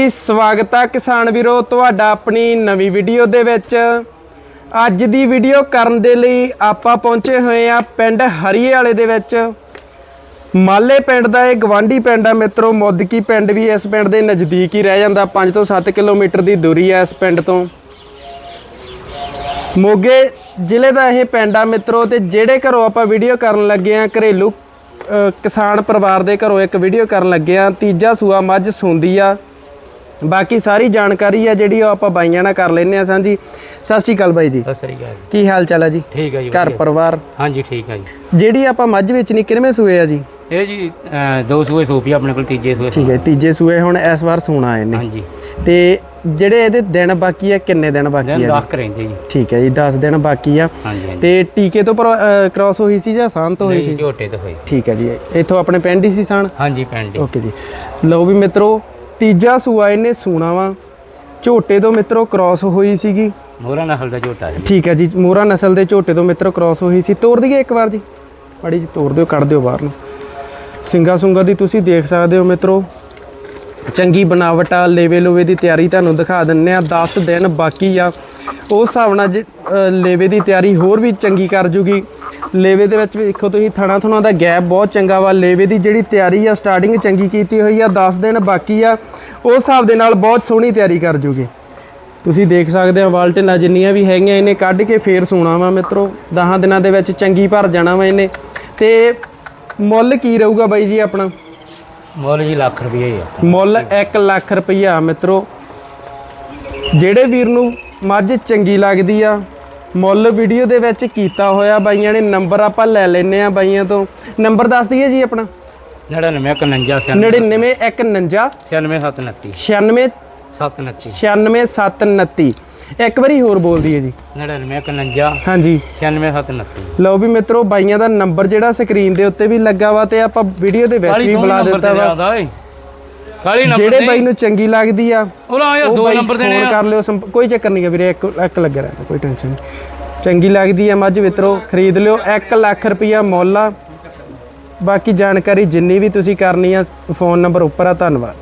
ਜੀ ਸਵਾਗਤ ਹੈ ਕਿਸਾਨ ਵੀਰੋ ਤੁਹਾਡਾ ਆਪਣੀ ਨਵੀਂ ਵੀਡੀਓ ਦੇ ਵਿੱਚ। ਅੱਜ ਦੀ ਵੀਡੀਓ ਕਰਨ ਦੇ ਲਈ ਆਪਾਂ ਪਹੁੰਚੇ ਹੋਏ ਆ ਪਿੰਡ ਹਰੀਏ ਵਾਲੇ ਦੇ ਵਿੱਚ। ਮਾਲੇ ਪਿੰਡ ਦਾ ਇਹ ਗਵਾਂਢੀ ਪਿੰਡ ਆ ਮਿੱਤਰੋ, ਮੋਦਕੀ ਪਿੰਡ ਵੀ ਇਸ ਪਿੰਡ ਦੇ ਨਜ਼ਦੀਕ ਹੀ ਰਹਿ ਜਾਂਦਾ 5 ਤੋਂ 7 ਕਿਲੋਮੀਟਰ ਦੀ ਦੂਰੀ ਆ ਇਸ ਪਿੰਡ ਤੋਂ। ਮੋਗੇ ਜ਼ਿਲ੍ਹੇ ਦਾ ਇਹ ਪਿੰਡ ਆ ਮਿੱਤਰੋ ਤੇ ਜਿਹੜੇ ਘਰੋਂ ਆਪਾਂ ਵੀਡੀਓ ਕਰਨ ਲੱਗੇ ਆ, ਘਰੇਲੂ ਕਿਸਾਨ ਪਰਿਵਾਰ ਦੇ ਘਰੋਂ ਇੱਕ ਵੀਡੀਓ ਕਰਨ ਲੱਗੇ ਆ, ਤੀਜਾ ਸੂਆ ਮੱਝ ਸੁੰਦੀ ਆ। ਬਾਕੀ ਸਾਰੀ ਜਾਣਕਾਰੀ ਆ ਜਿਹੜੀ ਉਹ ਆਪਾਂ ਬਾਈਆਂ ਨਾਲ ਕਰ ਲੈਨੇ ਆ ਸਾਂਝੀ। ਸਤਿ ਸ਼੍ਰੀ ਅਕਾਲ ਬਾਈ ਜੀ। ਸਤਿ ਸ੍ਰੀ ਅਕਾਲ ਕੀ ਹਾਲ ਚਾਲ ਆ ਜੀ? ਠੀਕ ਹੈ ਜੀ ਘਰ। ਪਰਿਵਾਰ? ਹਾਂਜੀ ਠੀਕ ਹੈ ਜੀ। ਜਿਹੜੀ ਆਪਾਂ ਮੱਝ ਵੇਚਣੀ ਕਿੰਨਵੇਂ ਸੂਏ ਆ ਜੀ? ਇਹ ਜੀ ਦੋ ਸੂਏ ਸੂਪੀ ਆਪਣੇ ਕੋਲ ਤੀਜੇ ਸੂਏ ਠੀਕ ਹੈ ਤੀਜੇ ਸੂਏ ਹੁਣ ਇਸ ਵਾਰ ਸੂਣਾ ਆਏ ਨੇ। ਹਾਂਜੀ। ਤੇ ਜਿਹੜੇ ਇਹਦੇ ਦਿਨ ਬਾਕੀ ਆ ਕਿੰਨੇ ਦਿਨ ਬਾਕੀ ਆ 10 ਰਹਿੰਦੇ ਜੀ। ਠੀਕ ਹੈ ਜੀ 10 ਦਿਨ ਬਾਕੀ ਆ। ਤੇ ਟੀਕੇ ਤੋਂ ਕ੍ਰਾਸ ਹੋਈ ਸੀ ਜਾਂ ਸਾਨ ਤੋਂ ਹੋਈ ਸੀ? ਝੋਟੇ ਤੇ ਹੋਈ। ਠੀਕ ਹੈ ਜੀ ਇੱਥੋਂ ਆਪਣੇ ਪਿੰਡ ਹੀ ਸੀ ਸਾਨ ਹਾਂਜੀ ਪਿੰਡ। ਓਕੇ ਜੀ। ਲਓ ਵੀ ਮਿੱਤਰੋ ਤੀਜਾ ਸੂਆ ਇਹਨੇ ਸੂਣਾ ਵਾ। ਝੋਟੇ ਤੋਂ ਮਿੱਤਰੋ ਕ੍ਰਾਸ ਹੋਈ ਸੀਗੀ। ਮੋਹਰਾ ਨਸਲ ਦਾ ਝੋਟਾ ਜੀ ਠੀਕ ਹੈ ਜੀ ਮੋਰਾ ਨਸਲ ਦੇ ਝੋਟੇ ਤੋਂ ਮਿੱਤਰੋ ਕ੍ਰਾਸ ਹੋਈ ਸੀ। ਤੋੜ ਦਈਏ ਇੱਕ ਵਾਰ ਜੀ। ਮਾੜੀ ਜੀ ਤੋੜ ਦਿਓ ਕੱਢ ਦਿਓ ਬਾਹਰ ਨੂੰ। ਸਿੰਗਾ ਸੁੰਗਾ ਦੀ ਤੁਸੀਂ ਦੇਖ ਸਕਦੇ ਹੋ ਮਿੱਤਰੋ। ਚੰਗੀ ਬਣਾਵਟ ਆ ਲੇਵੇ ਲੋਵੇ ਦੀ ਤਿਆਰੀ ਤੁਹਾਨੂੰ ਦਿਖਾ ਦਿੰਨੇ ਆ 10 ਦਿਨ ਬਾਕੀ ਆ। ਉਸ ਹਿਸਾਬ ਨਾਲ ਜੇ, ਲੇਵੇ ਦੀ ਤਿਆਰੀ ਹੋਰ ਵੀ ਚੰਗੀ ਕਰ ਜੂਗੀ। ਲੇਵੇ ਦੇ ਵਿੱਚ ਵੇਖੋ ਤੁਸੀਂ ਥਣਾ ਥਣਾ ਦਾ ਗੈਪ ਬਹੁਤ ਚੰਗਾ ਵਾ। ਲੇਵੇ ਦੀ ਜਿਹੜੀ ਤਿਆਰੀ ਆ ਸਟਾਰਟਿੰਗ ਚੰਗੀ ਕੀਤੀ ਹੋਈ ਆ 10 ਦਿਨ ਬਾਕੀ ਆ। ਉਸ ਹਿਸਾਬ ਦੇ ਨਾਲ ਬਹੁਤ ਸੋਹਣੀ ਤਿਆਰੀ ਕਰ ਜੂਗੀ। ਤੁਸੀਂ ਦੇਖ ਸਕਦੇ ਆ ਵਾਲਟਨਾਂ ਜਿੰਨੀਆਂ ਵੀ ਹੈਗੀਆਂ ਇਹਨੇ ਕੱਢ ਕੇ ਫੇਰ ਸੋਣਾ ਵਾ ਮਿੱਤਰੋ। 10 ਦਿਨਾਂ ਦੇ ਵਿੱਚ ਚੰਗੀ ਭਰ ਜਾਣਾ ਵਾ ਇਹਨੇ। ਤੇ ਮੁੱਲ ਕੀ ਰਹੂਗਾ ਬਾਈ ਜੀ ਆਪਣਾ? ਮੁੱਲ ਜੀ ਲੱਖ ਰੁਪਏ ਹੀ ਆ। ਮੁੱਲ 1 ਲੱਖ ਰੁਪਈਆ ਮਿੱਤਰੋ। ਜਿਹੜੇ ਵੀਰ ਨੂੰ ਮੱਝ ਚੰਗੀ ਲੱਗਦੀ ਆ ਮੁੱਲ ਵੀਡੀਓ ਦੇ ਵਿੱਚ ਕੀਤਾ ਹੋਇਆ ਬਾਈਆਂ ਨੇ ਨੰਬਰ ਆਪਾਂ ਲੈ ਲੈਨੇ ਆ ਬਾਈਆਂ ਤੋਂ। ਨੰਬਰ ਦੱਸ ਦਈਏ ਜੀ ਆਪਣਾ? 99 51 99159 97 96 729 96729 ਇੱਕ ਵਾਰੀ ਹੋਰ ਬੋਲ ਦਈਏ ਜੀ। 99 51 ਹਾਂਜੀ। 96 729 ਲਓ ਵੀ ਮਿੱਤਰੋ ਬਾਈਆਂ ਦਾ ਨੰਬਰ ਜਿਹੜਾ ਸਕਰੀਨ ਦੇ ਉੱਤੇ ਵੀ ਲੱਗਾ ਵਾ ਤੇ ਆਪਾਂ ਵੀਡੀਓ ਦੇ ਵਿੱਚ ਵੀ ਬੁਲਾ ਦਿੱਤਾ ਵਾ। ਕਾਲੀ ਨੰਬਰ ਜਿਹੜੇ ਬਾਈ ਨੂੰ ਚੰਗੀ ਲੱਗਦੀ ਆ ਉਹ ਆ ਯਾਰ ਦੋ ਨੰਬਰ ਦੇਣੇ ਆ। ਕਰ ਲਿਓ ਕੋਈ ਚੱਕਰ ਨਹੀਂ ਗਾ ਵੀਰੇ ਇੱਕ ਇੱਕ ਲੱਗਾ ਰਹਿੰਦਾ ਕੋਈ ਟੈਨਸ਼ਨ ਨਹੀਂ। ਚੰਗੀ ਲੱਗਦੀ ਆ ਮੱਝ ਮਿੱਤਰੋ ਖਰੀਦ ਲਿਓ 1 ਲੱਖ ਰੁਪਈਆ ਮੁੱਲ ਆ। ਬਾਕੀ ਜਾਣਕਾਰੀ ਜਿੰਨੀ ਵੀ ਤੁਸੀਂ ਕਰਨੀ ਆ ਫੋਨ ਨੰਬਰ ਉੱਪਰ ਆ ਧੰਨਵਾਦ।